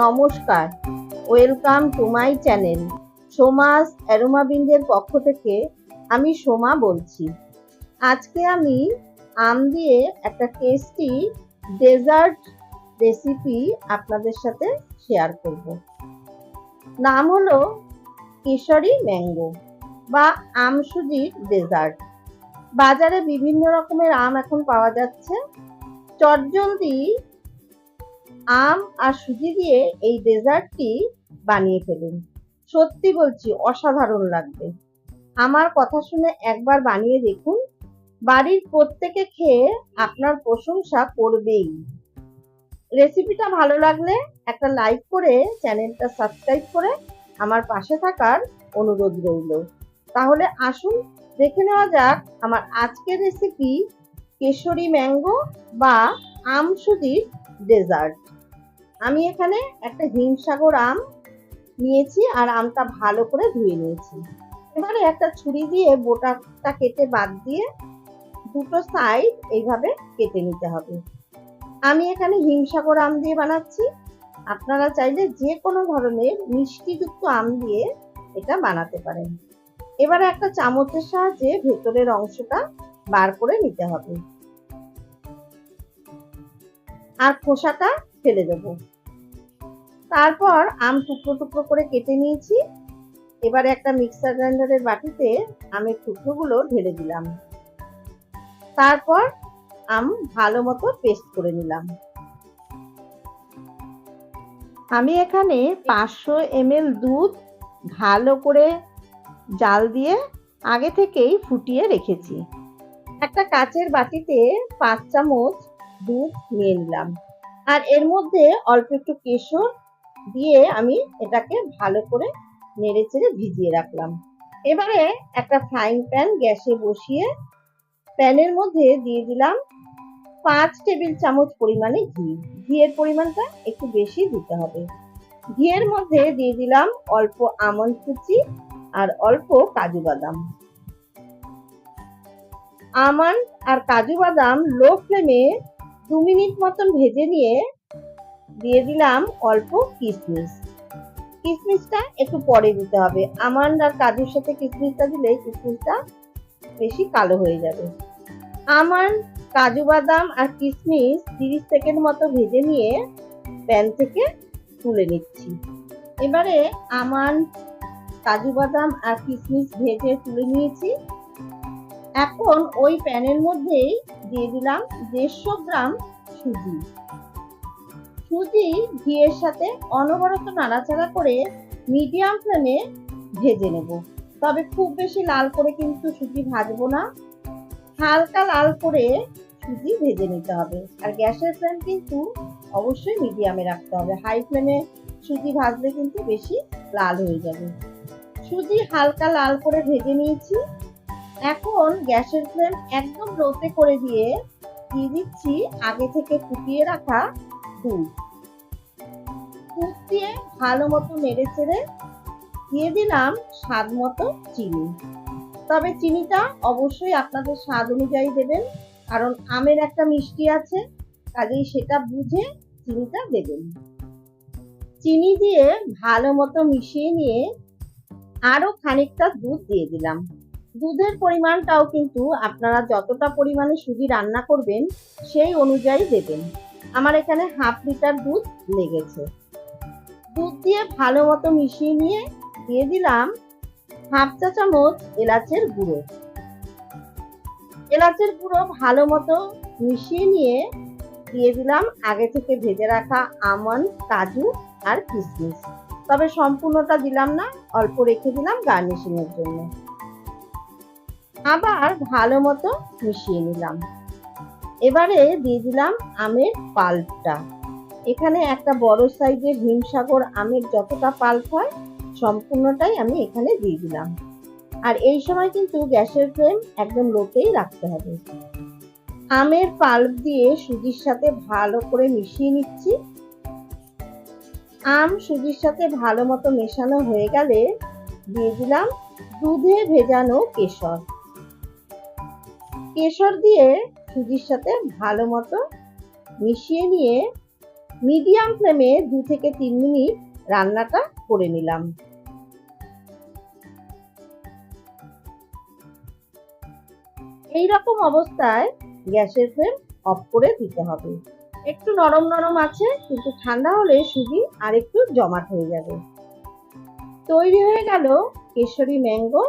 নমস্কার। Welcome to my channel. Soma's অ্যারোমাবিন্দের পক্ষ থেকে আমি সোমা বলছি। আজকে আমি আম দিয়ে একটা টেস্টি ডেজার্ট রেসিপি আপনাদের সাথে শেয়ার করব। নাম হলো কেশরি ম্যাঙ্গো বা আম সুজির ডেজার্ট বাজারে বিভিন্ন রকমের আম এখন পাওয়া যাচ্ছে। চটজলদি আম আর সুজি দিয়ে এই ডেজার্টটি বানিয়ে ফেলুন। সত্যি বলছি, অসাধারণ লাগবে। আমার কথা শুনে একবার বানিয়ে দেখুন। বাড়ির প্রত্যেকে খেয়ে আপনার প্রশংসা করবেই। রেসিপিটা ভালো লাগলে একটা লাইক করে চ্যানেলটা সাবস্ক্রাইব করে আমার পাশে থাকার অনুরোধ রইল। তাহলে আসুন, দেখে নেওয়া যাক আমার আজকের রেসিপি কেশরি ম্যাঙ্গো বা আম সুজির ডেজার্ট আমি এখানে একটা হিমসাগর আম নিয়েছি আর আমটা ভালো করে ধুয়ে নিয়েছি। এবারে একটা ছুরি দিয়ে বোটাটা কেটে বাদ দিয়ে দুটো সাইড এইভাবে কেটে নিতে হবে। আমি এখানে হিমসাগর আম দিয়ে বানাচ্ছি। আপনারা চাইলে যে কোনো ধরনের মিষ্টিযুক্ত আম দিয়ে এটা বানাতে পারেন। এবারে একটা চামচের সাহায্যে ভেতরের অংশটা বার করে নিতে হবে। আর খোসাটা ফেলে দেব। তারপর আম টুকরো টুকরো করে কেটে নিয়েছি। এবারে একটা মিক্সার গ্রাইন্ডারের বাটিতে আমের টুকরোগুলো ঢেলে দিলাম। তারপর আম ভালো মতো পেস্ট করে নিলাম। আমি এখানে পাঁচশো এমএল দুধ ভালো করে জাল দিয়ে আগে থেকেই ফুটিয়ে রেখেছি। একটা কাচের বাটিতে পাঁচ চামচ দুধ নিয়ে নিলাম। আর এর মধ্যে অল্প একটু কেশর দিয়ে আমি এটাকে ভালো করে নেড়ে চেড়ে ভিজিয়ে রাখলাম। এবারে একটা ফ্রাইং প্যান গ্যাসে বসিয়ে প্যানের মধ্যে দিয়ে দিলাম পাঁচ টেবিল চামচ পরিমাণে ঘি। ঘিয়ের পরিমাণটা একটু বেশি দিতে হবে। ঘিয়ের মধ্যে দিয়ে দিলাম অল্প আমন্ড কুচি আর অল্প কাজু বাদাম। আমন্ড আর কাজু বাদাম লো ফ্লেমে দু মিনিট মতন ভেজে নিয়ে দিয়ে দিলাম অল্প কিশমিশ কিশমিশটা একটু পরে দিতে হবে। আমন্ড আর কাজুর সাথে কিশমিশটা দিলে কিশমিশটা বেশি কালো হয়ে যাবে। আমন্ড, কাজু বাদাম আর কিশমিশ তিরিশ সেকেন্ড মতো ভেজে নিয়ে প্যান থেকে তুলে নিচ্ছি। এবারে আমন্ড, কাজু বাদাম আর কিশমিশ ভেজে তুলে নিয়েছি। এখন ওই প্যানের মধ্যেই দিয়ে দিলাম দেড়শো গ্রাম সুজি। সুজি ঘিয়ের সাথে অনবরত নাড়াচাড়া করে মিডিয়াম ফ্লেমে ভেজে নেব। তবে খুব বেশি লাল করে কিন্তু সুজি ভাজবো না। হালকা লাল করে সুজি ভেজে নিতে হবে। আর গ্যাসের ফ্লেম কিন্তু অবশ্যই মিডিয়ামে রাখতে হবে। হাই ফ্লেমে সুজি ভাজলে কিন্তু বেশি লাল হয়ে যাবে। সুজি হালকা লাল করে ভেজে নিয়েছি। এখন গ্যাসের ফ্লেম একদম লোতে করে দিয়ে দিয়ে দিচ্ছি আগে থেকে ফুটিয়ে রাখা দুধ। দুধ দিয়ে ভালো মতো নেড়ে চেড়ে দিয়ে দিলাম স্বাদ মতো চিনি। তবে চিনিটা অবশ্যই আপনাদের স্বাদ অনুযায়ী দেবেন, কারণ আমের একটা মিষ্টি আছে, কাজেই সেটা বুঝে চিনিটা দেবেন। চিনি দিয়ে ভালো মতো মিশিয়ে নিয়ে আরও খানিকটা দুধ দিয়ে দিলাম। দুধের পরিমাণটাও কিন্তু আপনারা যতটা পরিমাণে সুজি রান্না করবেন, সেই অনুযায়ী দেবেন। আমার এখানে হাফ লিটার দুধ লেগেছে। দুধ দিয়ে ভালো মতো মিশিয়ে নিয়ে দিয়ে দিলাম হাফ চা চামচ এলাচের গুঁড়ো। এলাচের গুঁড়ো ভালো মতো মিশিয়ে নিয়ে দিয়ে দিলাম আগে থেকে ভেজে রাখা আমন্ড, কাজু আর কিশমিশ তবে সম্পূর্ণটা দিলাম না, অল্প রেখে দিলাম গার্নিশিং এর জন্য। আবার ভালো মতো মিশিয়ে নিলাম। এবারে দিয়ে দিলাম আমের পাল্পটা। এখানে একটা বড় সাইজের হিমসাগর আমের যতটা পাল্প হয়, সম্পূর্ণটাই আমি এখানে দিয়ে দিলাম। আর এই সময় কিন্তু গ্যাসের ফ্লেম একদম লোতেই রাখতে হবে। আমের পাল্প দিয়ে সুজির সাথে ভালো করে মিশিয়ে নিচ্ছি। আম সুজির সাথে ভালো মতো মেশানো হয়ে গেলে দিয়ে দিলাম দুধে ভেজানো কেশর। কেশর দিয়ে সুজির সাথে ভালো মতো মিশিয়ে নিয়ে মিডিয়াম ফ্লেমে দু থেকে তিন মিনিট রান্নাটা করে নিলাম। এই রকম অবস্থায় গ্যাসের ফ্লেম অফ করে দিতে হবে। একটু নরম নরম আছে, কিন্তু ঠান্ডা হলে সুজি আর একটু জমাট হয়ে যাবে। তৈরি হয়ে গেল কেশরী ম্যাঙ্গো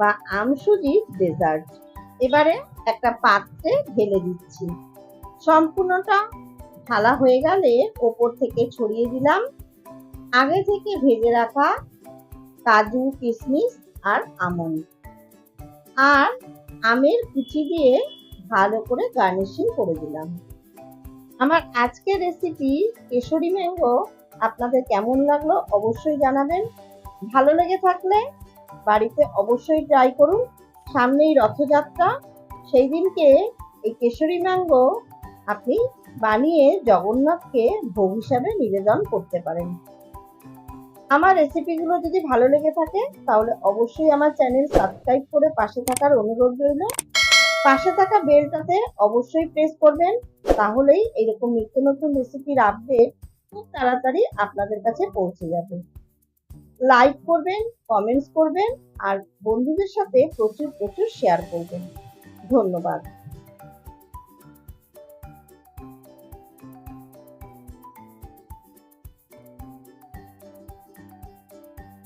বা আম সুজির ডেজার্ট। এবারে একটা পাত্রে ঢেলে দিচ্ছি। সম্পূর্ণটা ঢালা হয়ে গেলে ওপর থেকে ছড়িয়ে দিলাম। আগে থেকে ভেজে রাখা কাজু, কিশমিশ আর আমন্ড আর আমের কুচি দিয়ে ভালো করে গার্নিশিং করে দিলাম। আমার আজকের রেসিপি কেশরী ম্যাঙ্গো আপনাদের কেমন লাগল অবশ্যই জানাবেন। ভালো লেগে থাকলে বাড়িতে অবশ্যই ট্রাই করুন। সামনেই রথযাত্রা। সেই দিনকে এই কেশরী ম্যাঙ্গো আপনি বানিয়ে জগন্নাথকে ভোগ হিসাবে নিবেদন করতে পারেন। আমার রেসিপিগুলো যদি ভালো লেগে থাকে, তাহলে অবশ্যই আমার চ্যানেল সাবস্ক্রাইব করে পাশে থাকার অনুরোধ রইল। পাশে থাকা বেলটাতে অবশ্যই প্রেস করবেন, তাহলেই এরকম নিত্য নতুন রেসিপির আপডেট খুব তাড়াতাড়ি আপনাদের কাছে পৌঁছে যাবে। লাইক করবেন, কমেন্টস করবেন, আর বন্ধুদের সাথে প্রচুর প্রচুর শেয়ার করবেন। ধন্যবাদ।